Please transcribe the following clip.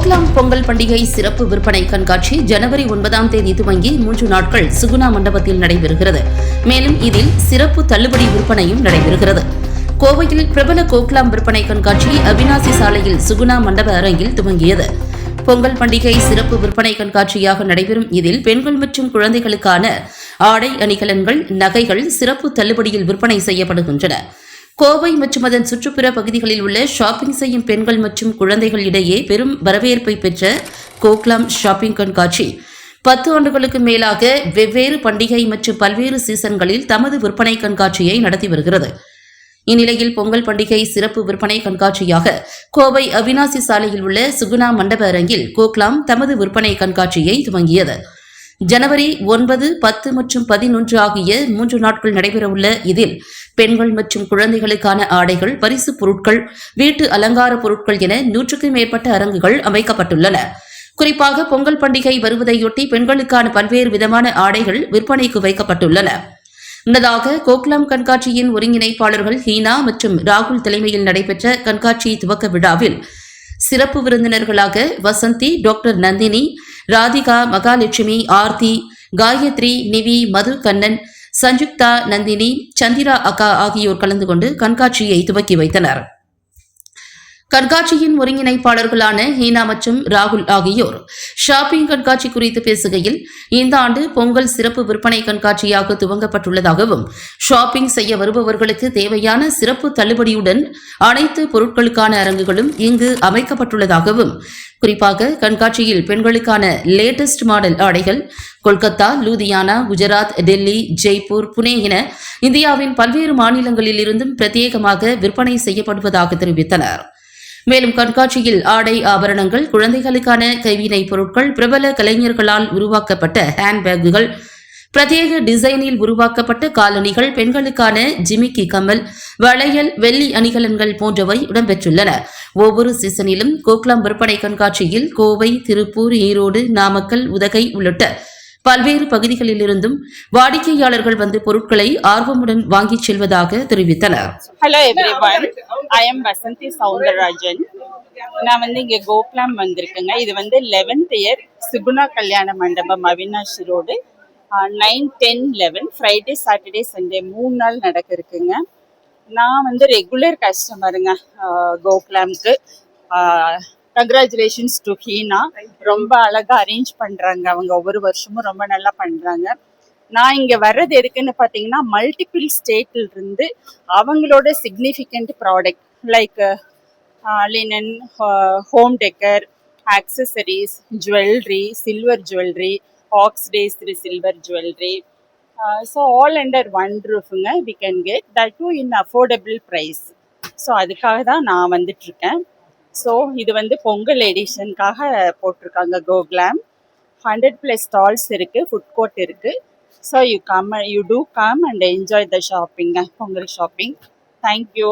கோகுலாம் பொங்கல் பண்டிகை சிறப்பு விற்பனை கண்காட்சி ஜனவரி ஒன்பதாம் தேதி துவங்கி மூன்று நாட்கள் சுகுணா மண்டபத்தில் நடைபெறுகிறது. மேலும் இதில் சிறப்பு தள்ளுபடி விற்பனையும் நடைபெறுகிறது. கோவையில் பிரபல கோக்லாம் விற்பனை கண்காட்சி அவினாசி சாலையில் சுகுணா மண்டப அரங்கில் துவங்கியது. பொங்கல் பண்டிகை சிறப்பு விற்பனை கண்காட்சியாக நடைபெறும் இதில் பெண்கள் மற்றும் குழந்தைகளுக்கான ஆடை அணிகலன்கள் நகைகள் சிறப்பு தள்ளுபடியில் விற்பனை செய்யப்படுகின்றன. கோவை மற்றும் அதன் சுற்றுப்புற பகுதிகளில் உள்ள ஷாப்பிங் செய்யும் பெண்கள் மற்றும் குழந்தைகள் இடையே பெரும் வரவேற்பை பெற்ற கோக்லாம் ஷாப்பிங் கண்காட்சி. பத்து ஆண்டுகளுக்கு மேலாக வெவ்வேறு பண்டிகை மற்றும் பல்வேறு சீசன்களில் தமது விற்பனை கண்காட்சியை நடத்தி வருகிறது. இந்நிலையில் பொங்கல் பண்டிகை சிறப்பு விற்பனை கண்காட்சியாக கோவை அவினாசி சாலையில் உள்ள சுகுணா மண்டப அரங்கில் கோக்லாம் தமது விற்பனை கண்காட்சியை துவங்கியது. ஜனவரி ஒன்பது பத்து மற்றும் பதினொன்று ஆகிய மூன்று நாட்கள் நடைபெறவுள்ள இதில் பெண்கள் மற்றும் குழந்தைகளுக்கான ஆடைகள் பரிசுப் பொருட்கள் வீட்டு அலங்கார பொருட்கள் என நூற்றுக்கும் மேற்பட்ட அரங்குகள் அமைக்கப்பட்டுள்ளன. குறிப்பாக பொங்கல் பண்டிகை வருவதையொட்டி பெண்களுக்கான பல்வேறு விதமான ஆடைகள் விற்பனைக்கு வைக்கப்பட்டுள்ளன. முன்னதாக கோக்லாம் கண்காட்சியின் ஒருங்கிணைப்பாளர்கள் ஹீனா மற்றும் ராகுல் தலைமையில் நடைபெற்ற கண்காட்சி துவக்க விழாவில் சிறப்பு விருந்தினர்களாக வசந்தி டாக்டர் நந்தினி ராதிகா மகாலட்சுமி ஆர்த்தி காயத்ரி நிவி மது கண்ணன் சஞ்சுக்தா நந்தினி சந்திரா அக்கா ஆகியோர் கலந்து கொண்டு கண்காட்சியை துவக்கி வைத்தனர். கண்காட்சியின் ஒருங்கிணைப்பாளர்களான ஹீனா மற்றும் ராகுல் ஆகியோர். ஷாப்பிங் கண்காட்சி குறித்து பேசுகையில் இந்த ஆண்டு பொங்கல் சிறப்பு விற்பனை கண்காட்சியாக துவங்கப்பட்டுள்ளதாகவும் ஷாப்பிங் செய்ய வருபவர்களுக்கு தேவையான சிறப்பு தள்ளுபடியுடன் அனைத்து பொருட்களுக்கான அரங்குகளும் இங்கு அமைக்கப்பட்டுள்ளதாகவும் குறிப்பாக கண்காட்சியில் பெண்களுக்கான லேட்டஸ்ட் மாடல் ஆடைகள் கொல்கத்தா லூதியானா குஜராத் டெல்லி ஜெய்ப்பூர் புனே என இந்தியாவின் பல்வேறு மாநிலங்களில் இருந்தும் பிரத்யேகமாக விற்பனை செய்யப்படுவதாக தெரிவித்தனர். மேலும் கண்காட்சியில் ஆடை ஆபரணங்கள் குழந்தைகளுக்கான கைவினைப் பொருட்கள் பிரபல கலைஞர்களால் உருவாக்கப்பட்ட ஹேண்ட்பேக்குகள் பிரத்யேக டிசைனில் உருவாக்கப்பட்ட காலணிகள் பெண்களுக்கான ஜிமிக்கி கம்மல் வளையல் வெள்ளி அணிகலன்கள் போன்றவை இடம்பெற்றுள்ளன. ஒவ்வொரு சீசனிலும் கோக்லாம் விற்பனை கண்காட்சியில் கோவை திருப்பூர் ஈரோடு நாமக்கல் உதகை உள்ளிட்ட பல்வேறு பகுதிகளிலிருந்தும் வாடிக்கையாளர்கள் வந்து பொருட்களை ஆர்வமுடன் வாங்கிச் செல்வதாக தெரிவித்தனர். Hello everyone I am Vasanthi Soundararajan நான் வந்து இங்கே கோகுலாம் வந்திருக்கேங்க. இது வந்து eleventh year Suguna Kalyana Mandapam Avinash road nine ten eleven Friday Saturday Sunday மூணு நாள் நடக்க இருக்குங்க. நான் வந்து ரெகுலர் கஸ்டமருங்க கோகுலாம்க்கு. கங்க்ராச்சுலேஷன்ஸ் டு ஹீனா ரொம்ப அழகா அரேஞ்ச் பண்றாங்க. அவங்க ஒவ்வொரு வருஷமும் ரொம்ப நல்லா பண்றாங்க. நான் இங்க வர்றது எதுக்குன்னு பாத்தீங்கன்னா மல்டிபிள் ஸ்டேட்ல இருந்து அவங்களோட significant product like linen home decor accessories jewellery silver jewellery oxidised silver jewellery so all under one ரூஃபுங்க we can get that too in affordable price so அதுக்காக தான் நான் வந்துட்டு இருக்கேன். ஸோ இது வந்து பொங்கல் எடிஷனுக்காக போட்டிருக்காங்க கோக்லாம். ஹண்ட்ரட் ப்ளஸ் ஸ்டால்ஸ் இருக்குது ஃபுட் கோர்ட் இருக்குது so you come you too come and enjoy the ஷாப்பிங்க Pongal shopping thank you